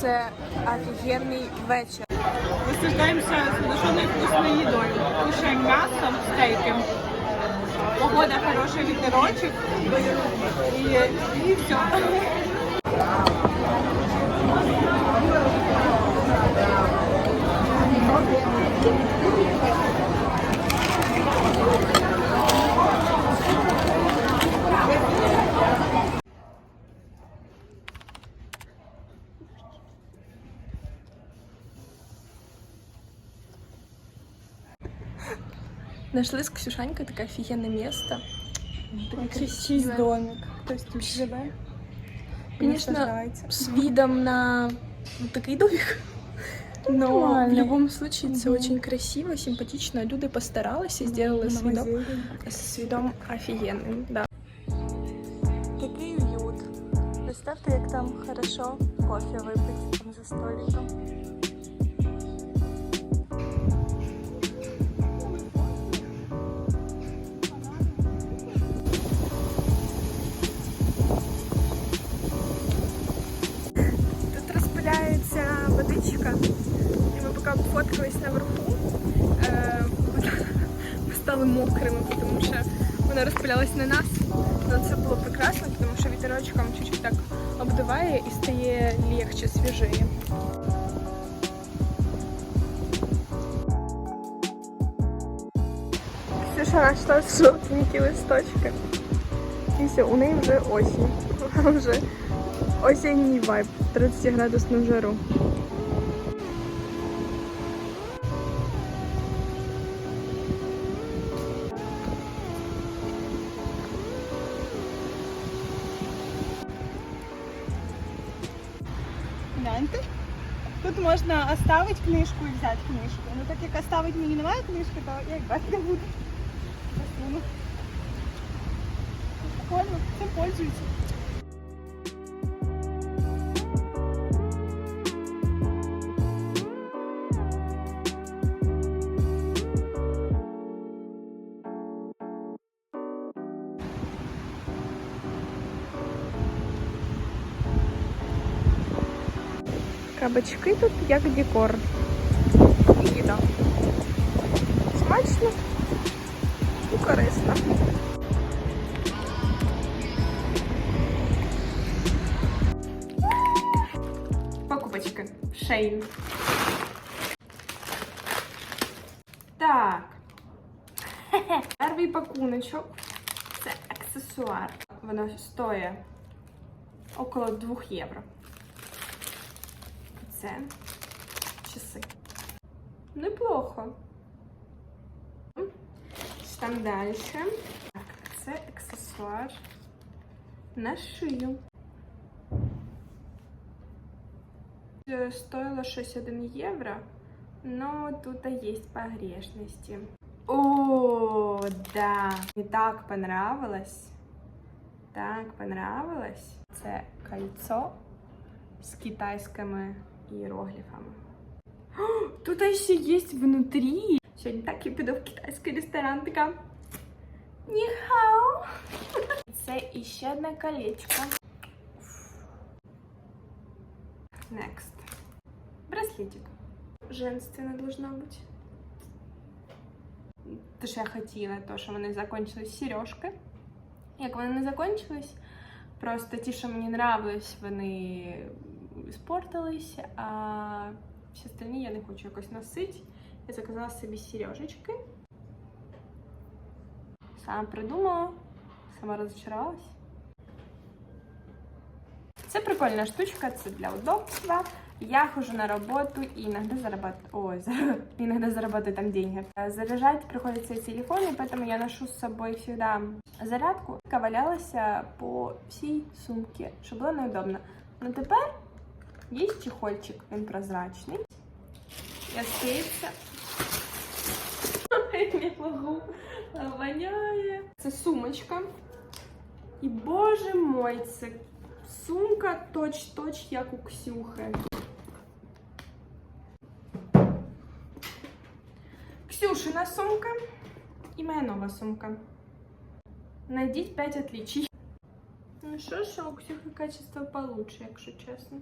Це офігенний вечір. Наслаждаємося лишеною вкусною їдою, кушаємо м'ясом, стейки. Погода хороша, вітерочок і, і все. Нашли з Ксюшанькою таке офігенне місце. Чийсь домик. Хтось тут живе. Конечно, наслаждається. с видом на вот такой домик. Но в Нормально. любом случае это Мгм. очень красиво, симпатично. Люди постарались и сделали с видом, Магазин. с видом офигенным. Да. Такий уют. Представте, як там хорошо кофе випити там за столиком. Водичка, і ми поки фоткались наверху, е, ми стали мокрими, тому що вона розпилялась на нас. Але це було прекрасно, тому що вітерочком чуть-чуть так обдуває і стає легче, свіжіє. Ксюша знайшла жовтенькі листочки. І все, у неї вже осінь. Вже осінній вайб, 30 градусну жару. Гляньте. Тут можна оставити книжку і взяти книжку. Ну так як оставити мені немає книжки, то я їх брати не буду. Посуну. Прикольно, цим пользуюся. Кабачки тут як декор. І їда. Смачно і корисно. Покупочки. Шейн. Так. Перший пакуночок. Це аксесуар. Воно стоїть около 2 євро. Це часи. Неплохо. Що Там далі. Так, це аксесуар на шию. Е, Стоило щось 1 євро, но тут є погрешності. О, да! Мне так понравилось. Так понравилось. Це кольцо з китайськими іерогліфами. О, Тут ще є внутрі. Сьогодні так і піду в китайський ресторан, така. Ніхао. Це іще одне колечко. Next. Браслетик. Женственно должно бути. Те, що я хотіла, то, що вони закончились сережки. Як вони не закончились, просто ті, що мені нравились, вони спортились, а всі остальні я не хочу якось носити. Я заказала собі сережечки. Сама придумала, сама розчарувалась. Це прикольна штучка, це для удобства. Я хожу на работу и иногда зарабатываю, ой, зар- иногда зарабатываю там деньги. Э, Заряжать приходится телефон, и поэтому я ношу с собой всегда зарядку. Яка валялася по всій сумці, щоб було неудобно. Ну тепер є чехольчик, він прозрачний. І остається. Не можу. Воняє. Це сумочка. І боже мой, це сумка точ-точ, як у Ксюхи. Ксюшина сумка і моя нова сумка. Найдіть 5 отличий. Ну що, що у Ксюхи качество получше, якщо чесно.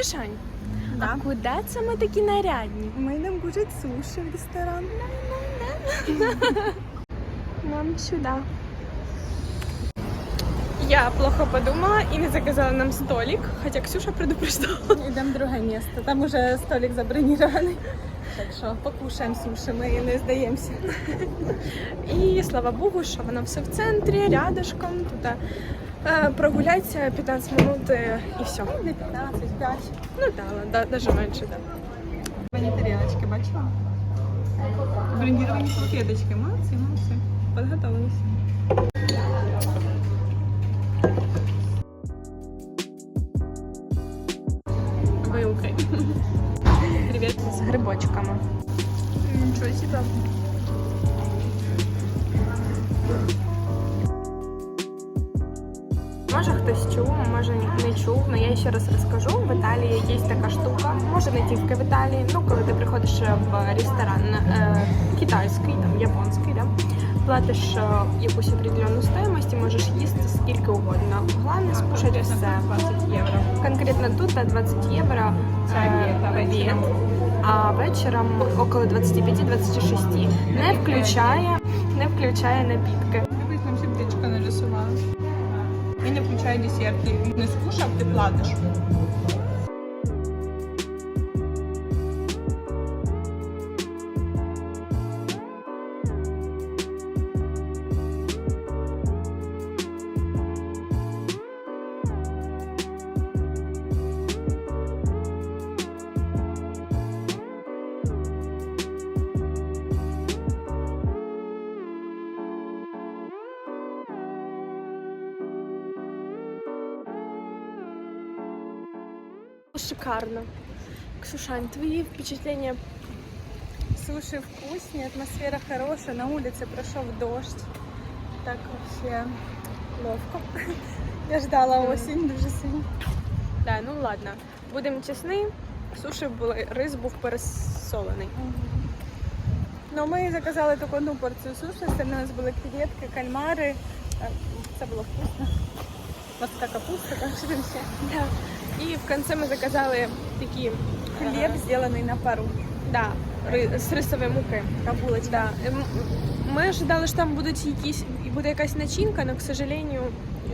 Ксюшань, Да. а куди це ми такі нарядні? Ми йдемо кушати суші в ресторан. Нам сюди. Я плохо подумала і не заказала нам столик, хоча Ксюша предупреждала. Йдемо в друге місце. Там уже столик забронірований. Так що покушаємо суші, ми не здаємося. І слава Богу, що воно все в центрі, рядышком. Тут прогуляться 15 минут е, і все. Не 15, 5. Ну да, да, даже менше, да. Мені тарілочки, бачила? Брендіровані салфеточки. Молодці, молодці. Подготовились. Вилки. Привіт з грибочками. Нічого себе. Італії є така штука, може не тільки в Італії. Ну, коли ти приходиш в ресторан е, китайський, там японський, да, платиш е, якусь определенну стоїмость і можеш їсти скільки угодно. Головне скушати все. 20 євро. Конкретно тут 20 євро Це обід, а вечором около 25-26. Не включає, не включає напітки. Нарисували. І не включай десерти. Не скушав, ти платиш. Шикарно. Ксюшань, твої впечатлення Суши вкусні, атмосфера хороша, на вулиці пройшов дощ. Так вообще ловко. Я ждала осінь дуже сильно. Да, ну ладно. Будемо чесні, суші були, рис був пересолений. Ну, ми заказали тільки одну порцію суші, остальне у нас були креветки, кальмари. Це було вкусно. Морська капуста, так що там ще. Да. І в кінці ми заказали такі Хліб зроблений на пару. да, ри, з рисової муки. Та булочка. Да. М- Ми ожидали, що там будуть якісь, буде якась начинка, але, к сожалению,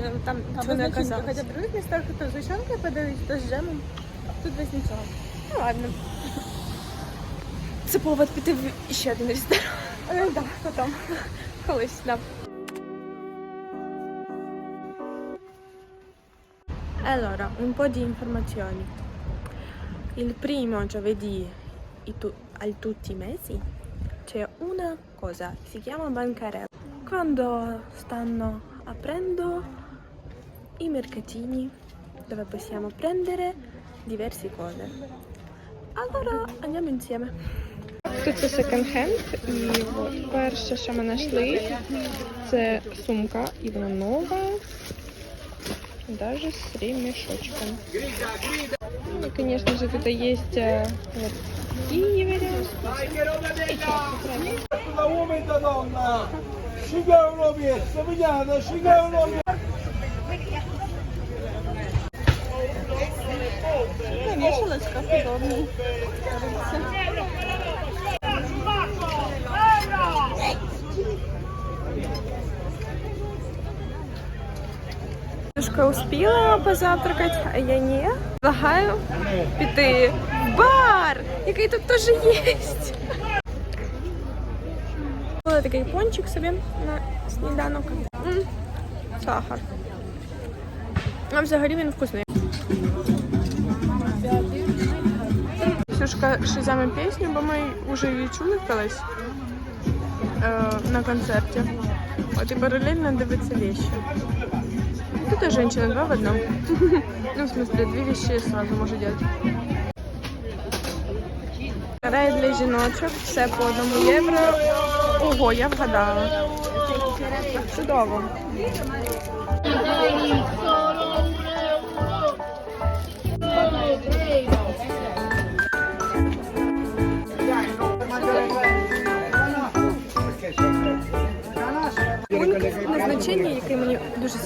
е, там цього не оказалось. Хоча в других містах то з зачанкою подають, то з джемом. Тут без нічого. Ну ладно. Це повод піти в ще один ресторан. Е, да, потім. Колись, да. Allora, un po' di informazioni. Il primo giovedì i tu- al tutti i mesi c'è una cosa, si chiama bancarella. Quando stanno aprendo i mercatini dove possiamo prendere diverse cose. Allora andiamo insieme. Тут це секонд-хенд, і от перше, що ми знайшли, це сумка, і вона нова, Даже з ремешочком. Ну, І, звісно ж, тут є э, вот, такі варіанти. Una uomo Душка успіла позавтракати, а я ні. Вагаю піти в бар, який тут теж є. Була такий пончик собі на сніданок. Сахар. А взагалі він вкусний. Ксюшка шизами пісню, бо ми вже її чули колись е, на концерті. От і паралельно дивиться вещи. Тут и женщина, два в одном. Ну, в смысле, две вещи сразу можно делать. Рай для жіночок, все по одному євро. Ого, я вгадала. Чудово.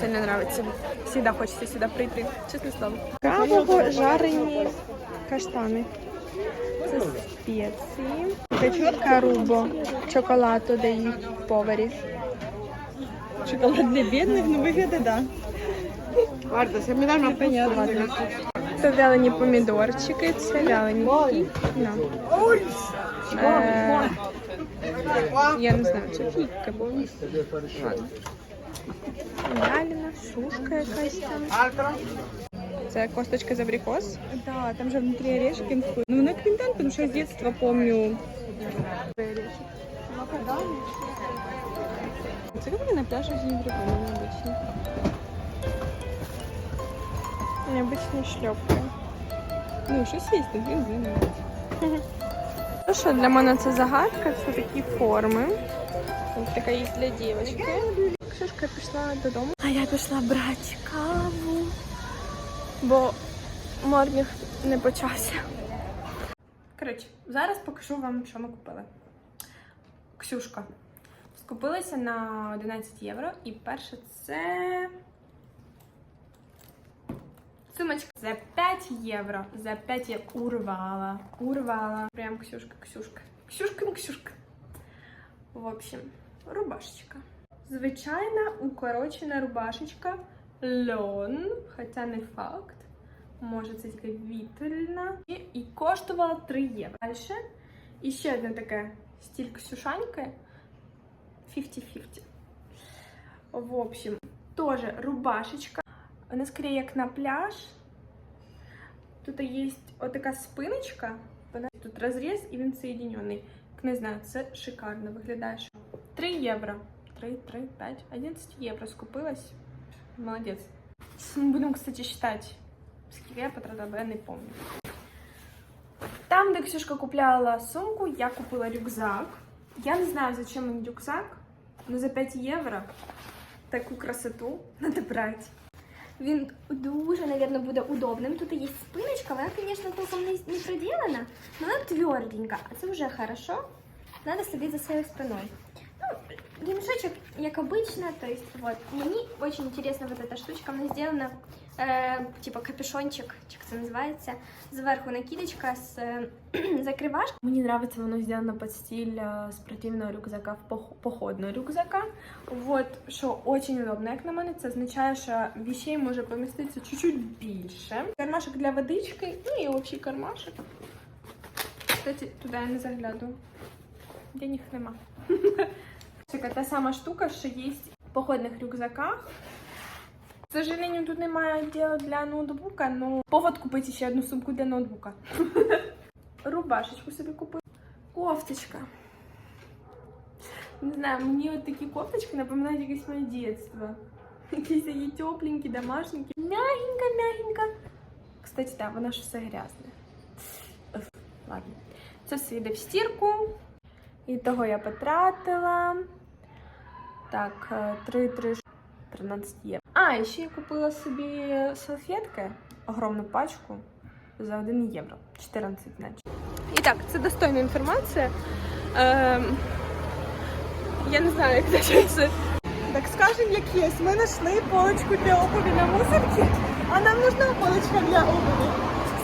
Сильно нравится. Всегда хочется сюда прийти, честное слово. Крабово жарені каштани. Це спеції. Це карубо. Чоколад додають поварі. Шоколад для бедных, ну выглядит, да. Непонятно. Це вялені помідорчики, це вялені кіно. Е, я не знаю, це фіка була. Ладно. Вялена, сушка якась там. Це косточка з абрикос. Да, там же внутри орешки. Ну, на квинтан, потому что я с детства помню. Це как на пляже не прикольно обычно. Необычні шльопки. Ну, щось є, там бензин. Ну що, для мене це загадка, це такі форми. Ось така є для дівчинки. Ксюшка пішла додому. А я пішла брати каву, бо морнінг не почався. Коротше, зараз покажу вам, що ми купили. Ксюшка. Скупилися на 11 євро. І перше це. Сумочка за 5 євро. За 5 євро. Урвала. Урвала. Прям Ксюшка, Ксюшка. Ксюшка, Ксюшка. В общем, рубашечка. Звичайна укорочена рубашечка. Льон, хоча не факт. Може, це тільки вітрильна. І, і коштувала 3 євро. Далі. І ще одне таке стіль Ксюшаньки. 50-50. В общем, тоже рубашечка. Вона скоріше як на пляж. Тут є отака спиночка. Тут розріз і він соєдинений. Не знаю, це шикарно виглядає. 3 євро. 3, 3, 5, 11 євро скупилась. Молодець. Мы будем, кстати, считать, сколько я потратила, бо я не помню. Там, де Ксюшка купляла сумку, я купила рюкзак. Я не знаю, зачем мені рюкзак, но за 5 євро таку красоту надо брати. Він дуже, наверное, буде удобним. Тут є спиночка, вона, звісно, толком не, не проділена, але вона тверденька, а це вже хорошо. Надо следить за своєю спиною. Ну, ремешочек, як обычно, то есть, вот, мені очень интересна вот эта штучка, вона сделана, э, типа капюшончик, чи як це називається, зверху накидочка з э, закривашкою. Мені нравится, воно сделано под стиль э, спортивного рюкзака в пох- походного рюкзака. Вот, що очень удобно, як на мене, це означає, що вещей може поміститися чуть-чуть більше. Кармашок для водички, ну і общий кармашок. Кстати, туди я не загляду. Денег нема. Така та сама штука, що є в походних рюкзаках. К сожалению, тут немає діла для ноутбука, но повод купити ще одну сумку для ноутбука. Рубашечку собі купила. Кофточка. Не знаю, мені от такі кофточки напоминають якесь моє дитинство. Якісь такі тепленькі, домашненькі. Мягенько, мягенько. Кстати, так, воно ж все грязне. Уф, Ладно. Це все йде в стірку. І того я потратила. Так, 3, 3, 13 євро. А, і ще я купила собі салфетки, огромну пачку за 1 євро. 14, значить. І так, це достойна інформація. Ем, я не знаю, як це. Так скажем, як є. Ми знайшли полочку для обуви на мусорці, а нам нужна полочка для обуви.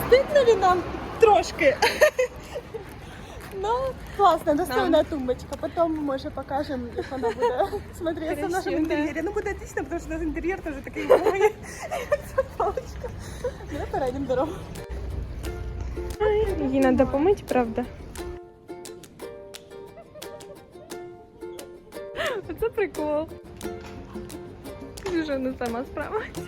Стидно ли нам трошки? Ну, класна, достойна тумбочка. Потім, може, покажемо, як вона буде смотреться в нашому Красиво, інтер'єрі. Ну, буде отлично, тому що наш інтер'єр теж такий новий, як ця паличка. Ну, перейдемо дорогу. Її треба помити, правда? Це прикол. Вже не сама справиться.